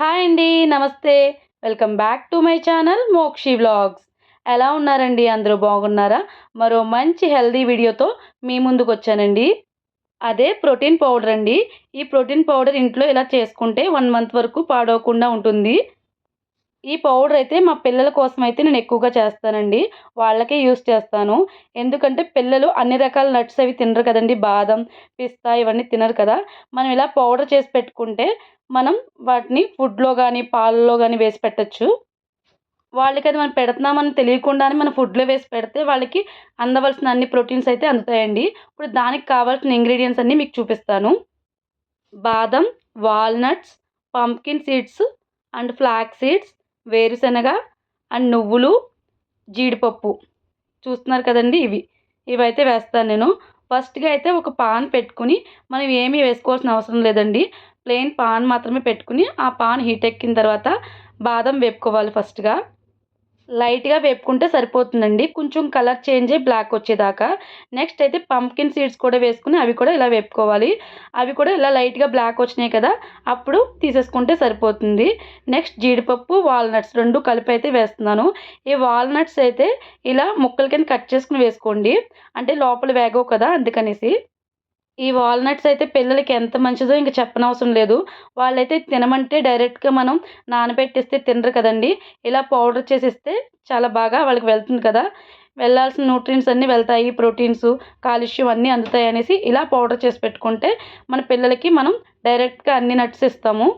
Hi అండి నమస్తే. Welcome back to my channel Mokshi vlogs. ఎలా ఉన్నారండి? అందరూ బాగున్నారా? మరో మంచి హెల్దీ వీడియోతో మీ ముందుకు వచ్చానండి అదే ప్రోటీన్ పౌడర్ అండి. ఈ ప్రోటీన్ పౌడర్ ఇంట్లో ఇలా చేసుకుంటే వన్ మంత్ వరకు పాడవకుండా ఉంటుంది. ఈ పౌడర్ అయితే మా పిల్లల కోసం అయితే నేను ఎక్కువగా చేస్తానండి. వాళ్ళకే యూస్ చేస్తాను. ఎందుకంటే పిల్లలు అన్ని రకాల నట్స్ అవి తినరు కదండి. బాదం పిస్తా ఇవన్నీ తినరు కదా. మనం ఇలా పౌడర్ చేసి పెట్టుకుంటే మనం వాటిని ఫుడ్లో కానీ పాలలో కానీ వేసి పెట్టచ్చు. వాళ్ళకి అది మనం పెడుతున్నామని తెలియకుండానే మన ఫుడ్లో వేసి పెడితే వాళ్ళకి అందవలసిన అన్ని ప్రోటీన్స్ అయితే అందుతాయండి. ఇప్పుడు దానికి కావాల్సిన ఇంగ్రీడియంట్స్ అన్నీ మీకు చూపిస్తాను. బాదం walnuts pumpkin seeds and flax seeds వేరుశనగ అండ్ నువ్వులు జీడిపప్పు. చూస్తున్నారు కదండి ఇవి. ఇవైతే వేస్తాను నేను. ఫస్ట్గా అయితే ఒక పాన్ పెట్టుకుని మనం ఏమీ వేసుకోవాల్సిన అవసరం లేదండి. ప్లెయిన్ పాన్ మాత్రమే పెట్టుకుని ఆ పాన్ హీట్ ఎక్కిన తర్వాత బాదం వేపుకోవాలి ఫస్ట్గా. లైట్గా వేపుకుంటే సరిపోతుందండి. కొంచెం కలర్ చేంజ్ అయ్యి బ్లాక్ వచ్చేదాకా. నెక్స్ట్ అయితే పంప్కిన్ సీడ్స్ కూడా వేసుకుని అవి కూడా ఇలా వేపుకోవాలి. అవి కూడా ఇలా లైట్గా బ్లాక్ వచ్చినాయి కదా అప్పుడు తీసేసుకుంటే సరిపోతుంది. నెక్స్ట్ జీడిపప్పు వాల్నట్స్ రెండు కలిపి అయితే వేస్తున్నాను. ఈ వాల్నట్స్ అయితే ఇలా ముక్కల కింద కట్ చేసుకుని వేసుకోండి. అంటే లోపల వేగవు కదా అందుకనేసి. ఈ వాల్నట్స్ అయితే పిల్లలకి ఎంత మంచిదో ఇంక చెప్పనవసరం లేదు. వాళ్ళైతే తినమంటే డైరెక్ట్గా మనం నానబెట్టిస్తే తినరు కదండి. ఇలా పౌడర్ చేసి ఇస్తే చాలా బాగా వాళ్ళకి వెళ్తుంది కదా. వెళ్ళాల్సిన న్యూట్రియన్స్ అన్నీ వెళ్తాయి. ప్రోటీన్స్ కాల్షియం అన్నీ అందుతాయి అనేసి ఇలా పౌడర్ చేసి పెట్టుకుంటే మన పిల్లలకి మనం డైరెక్ట్గా అన్ని నట్స్ ఇస్తాము.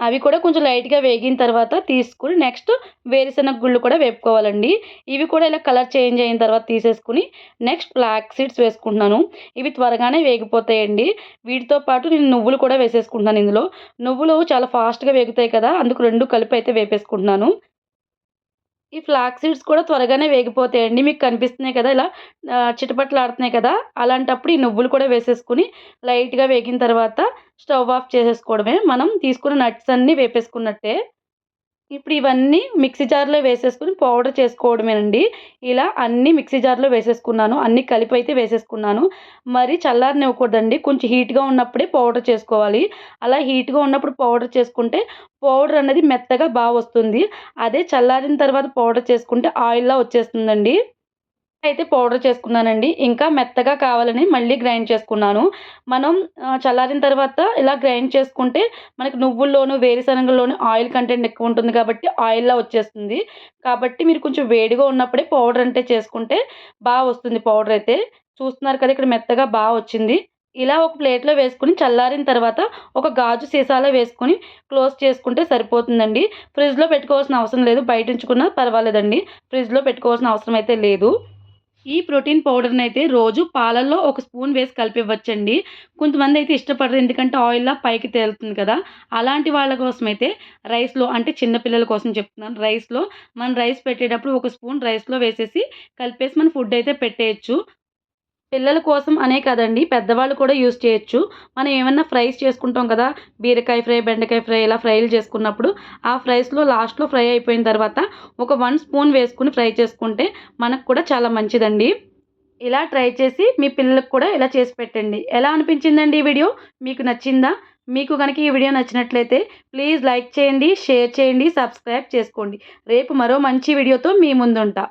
అవి కూడా కొంచెం లైట్గా వేగిన తర్వాత తీసుకుని నెక్స్ట్ వేరుశనగ గుళ్ళు కూడా వేపుకోవాలండి. ఇవి కూడా ఇలా కలర్ చేంజ్ అయిన తర్వాత తీసేసుకుని నెక్స్ట్ బ్లాక్ సీడ్స్ వేసుకుంటున్నాను. ఇవి త్వరగానే వేగిపోతాయండి. వీటితో పాటు నేను నువ్వులు కూడా వేసేసుకుంటున్నాను ఇందులో. నువ్వులు చాలా ఫాస్ట్గా వేగుతాయి కదా అందుకు రెండు కలిపి అయితే వేపేసుకుంటున్నాను. ఈ ఫ్లాక్ సీడ్స్ కూడా త్వరగానే వేగిపోతాయండి. మీకు కనిపిస్తున్నాయి కదా ఇలా చిటపట్లాడుతున్నాయి కదా అలాంటప్పుడు ఈ నువ్వులు కూడా వేసేసుకుని లైట్గా వేగిన తర్వాత స్టవ్ ఆఫ్ చేసేసుకోవడమే. మనం తీసుకున్న నట్స్ అన్నీ వేపేసుకున్నట్టే. ఇప్పుడు ఇవన్నీ మిక్సీ జార్లో వేసేసుకుని పౌడర్ చేసుకోవడమేనండి. ఇలా అన్నీ మిక్సీ జార్లో వేసేసుకున్నాను. అన్నీ కలిపి అయితే వేసేసుకున్నాను. మరి చల్లారనివ్వకూడదండి. కొంచెం హీట్గా ఉన్నప్పుడే పౌడర్ చేసుకోవాలి. అలా హీట్గా ఉన్నప్పుడు పౌడర్ చేసుకుంటే పౌడర్ అనేది మెత్తగా బాగా వస్తుంది అదే చల్లారిన తర్వాత పౌడర్ చేసుకుంటే ఆయిల్లా వచ్చేస్తుందండి. అయితే పౌడర్ చేసుకున్నానండి. ఇంకా మెత్తగా కావాలని మళ్ళీ గ్రైండ్ చేసుకున్నాను. మనం చల్లారిన తర్వాత ఇలా గ్రైండ్ చేసుకుంటే మనకి నువ్వుల్లోనూ వేరుశనగల్లోనూ ఆయిల్ కంటెంట్ ఎక్కువ ఉంటుంది కాబట్టి ఆయిల్లా వచ్చేస్తుంది. కాబట్టి మీరు కొంచెం వేడిగా ఉన్నప్పుడే పౌడర్ అంటే చేసుకుంటే బాగా వస్తుంది పౌడర్ అయితే. చూస్తున్నారు కదా ఇక్కడ మెత్తగా బాగా వచ్చింది. ఇలా ఒక ప్లేట్లో వేసుకుని చల్లారిన తర్వాత ఒక గాజు సీసాలో వేసుకొని క్లోజ్ చేసుకుంటే సరిపోతుందండి. ఫ్రిడ్జ్లో పెట్టుకోవాల్సిన అవసరం లేదు. బయట ఉంచుకున్నా పర్వాలేదండి. ఫ్రిడ్జ్లో పెట్టుకోవాల్సిన అవసరం అయితే లేదు. ఈ ప్రోటీన్ పౌడర్ని అయితే రోజు పాలల్లో ఒక స్పూన్ వేసి కలిపివ్వచ్చండి. కొంతమంది అయితే ఇష్టపడరు ఎందుకంటే ఆయిల్లా పైకి తేలుతుంది కదా. అలాంటి వాళ్ళ కోసం అయితే రైస్లో అంటే చిన్నపిల్లల కోసం చెప్తున్నాను. రైస్లో మనం రైస్ పెట్టేటప్పుడు ఒక స్పూన్ రైస్లో వేసేసి కలిపేసి మన ఫుడ్ అయితే పెట్టేయచ్చు. పిల్లల కోసం అనే కదండి పెద్దవాళ్ళు కూడా యూస్ చేయొచ్చు. మనం ఏమన్నా ఫ్రైస్ చేసుకుంటాం కదా బీరకాయ ఫ్రై బెండకాయ ఫ్రై ఇలా ఫ్రైలు చేసుకున్నప్పుడు ఆ ఫ్రైస్లో లాస్ట్లో ఫ్రై అయిపోయిన తర్వాత ఒక వన్ స్పూన్ వేసుకుని ఫ్రై చేసుకుంటే మనకు కూడా చాలా మంచిదండి. ఇలా ట్రై చేసి మీ పిల్లలకు కూడా ఇలా చేసి పెట్టండి. ఎలా అనిపించిందండి ఈ వీడియో? మీకు నచ్చిందా? మీకు కనుక ఈ వీడియో నచ్చినట్లయితే ప్లీజ్ లైక్ చేయండి షేర్ చేయండి సబ్స్క్రైబ్ చేసుకోండి. రేపు మరో మంచి వీడియోతో మీ ముందుంటా.